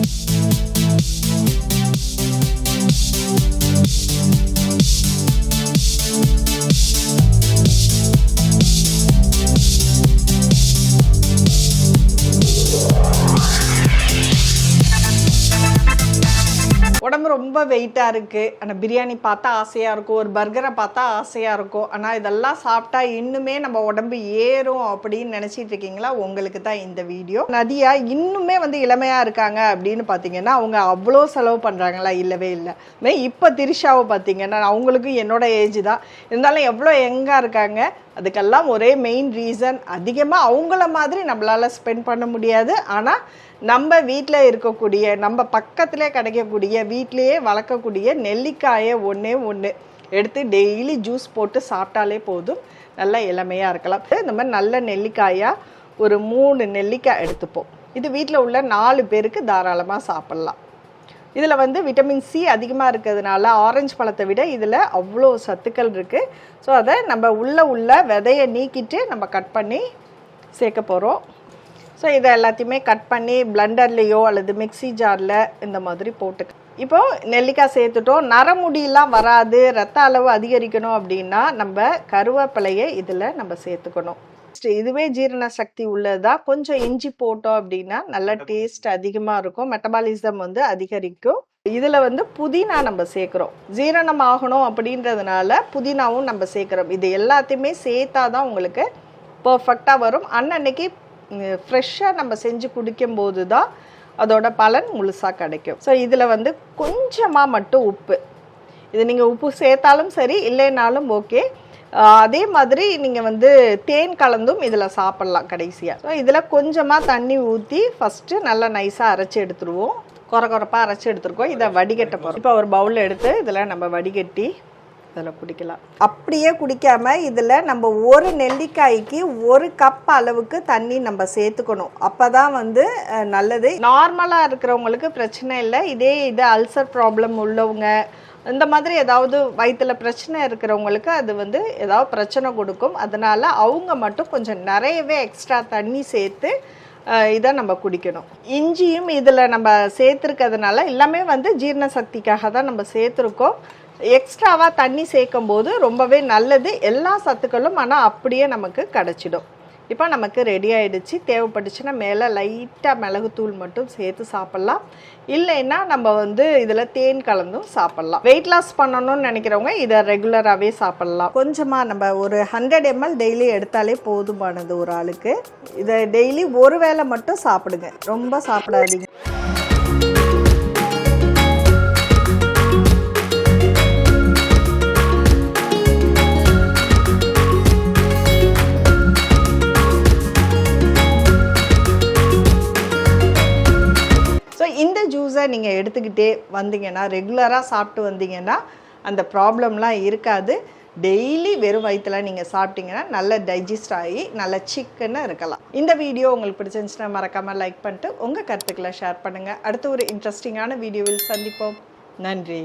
உடம்பு ரொம்ப வெயிட்டாக இருக்குது ஆனால் பிரியாணி பார்த்தா ஆசையாக இருக்கும். ஒரு பர்கரை பார்த்தா ஆசையாக இருக்கும். ஆனால் இதெல்லாம் சாப்பிட்டா இன்னுமே நம்ம உடம்பு ஏறும் அப்படின்னு நினச்சிட்டு இருக்கீங்களா? உங்களுக்கு தான் இந்த வீடியோ. நதியா இன்னுமே வந்து இளமையாக இருக்காங்க அப்படின்னு பார்த்தீங்கன்னா அவங்க அவ்வளோ செலவு பண்ணுறாங்களா இல்லவே இல்லை. இப்போ திரிஷாவை பார்த்தீங்கன்னா அவங்களுக்கும் என்னோட ஏஜ் தான். இருந்தாலும் எவ்வளோ எங்காக இருக்காங்க. அதுக்கெல்லாம் ஒரே மெயின் ரீசன் அதிகமாக அவங்கள மாதிரி நம்மளால் ஸ்பெண்ட் பண்ண முடியாது. ஆனால் நம்ம வீட்டில் இருக்கக்கூடிய நம்ம பக்கத்திலே கிடைக்கக்கூடிய வீட்டிலேயே வளர்க்கக்கூடிய நெல்லிக்காயை ஒன்றே ஒன்று எடுத்து டெய்லி ஜூஸ் போட்டு சாப்பிட்டாலே போதும். நல்லா இளமையாக இருக்கலாம். இந்த மாதிரி நல்ல நெல்லிக்காயாக ஒரு மூணு நெல்லிக்காய் எடுத்துப்போம். இது வீட்டில் உள்ள நாலு பேருக்கு தாராளமாக சாப்பிட்லாம். இதில் வந்து விட்டமின் சி அதிகமாக இருக்கிறதுனால ஆரஞ்சு பழத்தை விட இதில் அவ்வளோ சத்துக்கள் இருக்குது ஸோ அதை நம்ம உள்ள உள்ள விதையை நீக்கிட்டு நம்ம கட் பண்ணி சேர்க்க போகிறோம் ஸோ இதை எல்லாத்தையுமே கட் பண்ணி பிளண்டர்லேயோ அல்லது மிக்ஸி ஜாரில் இந்த மாதிரி போட்டுக்க. இப்போ நெல்லிக்காய் சேர்த்துட்டோம். நரமுடியெலாம் வராது. ரத்த அளவு அதிகரிக்கணும் அப்படின்னா நம்ம கருவேப்பிலையை இதில் நம்ம சேர்த்துக்கணும். இதுவே ஜீரண சக்தி உள்ளதா? கொஞ்சம் இஞ்சி போட்டோம் அப்படின்னா நல்ல டேஸ்ட் அதிகமாக இருக்கும். மெட்டபாலிசம் வந்து அதிகரிக்கும். இதில் வந்து புதினா நம்ம சேர்க்குறோம். ஜீரணம் ஆகணும் அப்படின்றதுனால புதினாவும் நம்ம சேர்க்குறோம். இது எல்லாத்தையுமே சேர்த்தா தான் உங்களுக்கு பர்ஃபெக்டாக வரும். அன்னன்னைக்கு ஃப்ரெஷ்ஷாக நம்ம செஞ்சு குடிக்கும்போது தான் அதோட பலன் முழுசாக கிடைக்கும். ஸோ இதில் வந்து கொஞ்சமாக மட்டும் உப்பு. இது நீங்கள் உப்பு சேர்த்தாலும் சரி இல்லைனாலும் ஓகே அதே மாதிரி நீங்கள் வந்து தேன் கலந்தும் இதில் சாப்பிட்லாம் கடைசியாக ஸோ இதில் கொஞ்சமாக தண்ணி ஊற்றி ஃபஸ்ட்டு நல்லா நைஸாக அரைச்சி எடுத்துருவோம். குறை குறைப்பாக அரைச்சி எடுத்துருக்கோம். இதை வடிகட்ட போகிறோம் இப்போ ஒரு பவுலில் எடுத்து இதில் நம்ம வடிகட்டி இதில் குடிக்கலாம். அப்படியே குடிக்காம இதில் நம்ம ஒரு நெல்லிக்காய்க்கு ஒரு கப் அளவுக்கு தண்ணி நம்ம சேர்த்துக்கணும். அப்போ தான் வந்து நல்லது. நார்மலாக இருக்கிறவங்களுக்கு பிரச்சனை இல்லை. இதே இது அல்சர் ப்ராப்ளம் உள்ளவங்க இந்த மாதிரி ஏதாவது வயிற்றில் பிரச்சனை இருக்கிறவங்களுக்கு அது வந்து ஏதாவது பிரச்சனை கொடுக்கும். அதனால் அவங்க மட்டும் கொஞ்சம் நிறையவே எக்ஸ்ட்ரா தண்ணி சேர்த்து இதை நம்ம குடிக்கணும். இஞ்சியும் இதில் நம்ம சேர்த்துருக்கிறதுனால எல்லாமே வந்து ஜீரண சக்திக்காக தான் நம்ம சேர்த்துருக்கோம். எக்ஸ்ட்ராவாக தண்ணி சேர்க்கும் போது ரொம்பவே நல்லது. எல்லா சத்துக்களும் ஆனால் அப்படியே நமக்கு கிடச்சிடும். இப்போ நமக்கு ரெடி ஆகிடுச்சு தேவைப்பட்டுச்சுன்னா மேலே லைட்டாக மிளகுத்தூள் மட்டும் சேர்த்து சாப்பிட்லாம். இல்லைன்னா நம்ம வந்து இதில் தேன் கலந்தும் சாப்பிட்லாம். வெயிட் லாஸ் பண்ணணும்னு நினைக்கிறவங்க இதை ரெகுலராகவே சாப்பிட்லாம். கொஞ்சமாக நம்ம ஒரு ஹண்ட்ரட் எம்எல் டெய்லி எடுத்தாலே போதுமானது ஒரு ஆளுக்கு. இதை டெய்லி ஒரு வேளை மட்டும் சாப்பிடுங்க. ரொம்ப சாப்பிடாதீங்க. இந்த ஜூஸை நீங்கள் எடுத்துக்கிட்டே வந்தீங்கன்னா ரெகுலராக சாப்பிட்டு வந்தீங்கன்னா அந்த ப்ராப்ளம்லாம் இருக்காது. டெய்லி வெறும் வயிற்றுல நீங்கள் சாப்பிட்டீங்கன்னா நல்ல டைஜஸ்ட் ஆகி நல்ல சிக்கன்னு இருக்கலாம். இந்த வீடியோ உங்களுக்கு பிடிச்சிருந்துச்சுன்னா மறக்காமல் லைக் பண்ணிட்டு உங்கள் கருத்துக்களை ஷேர் பண்ணுங்கள் அடுத்து ஒரு இன்ட்ரெஸ்டிங்கான வீடியோவில் சந்திப்போம். நன்றி.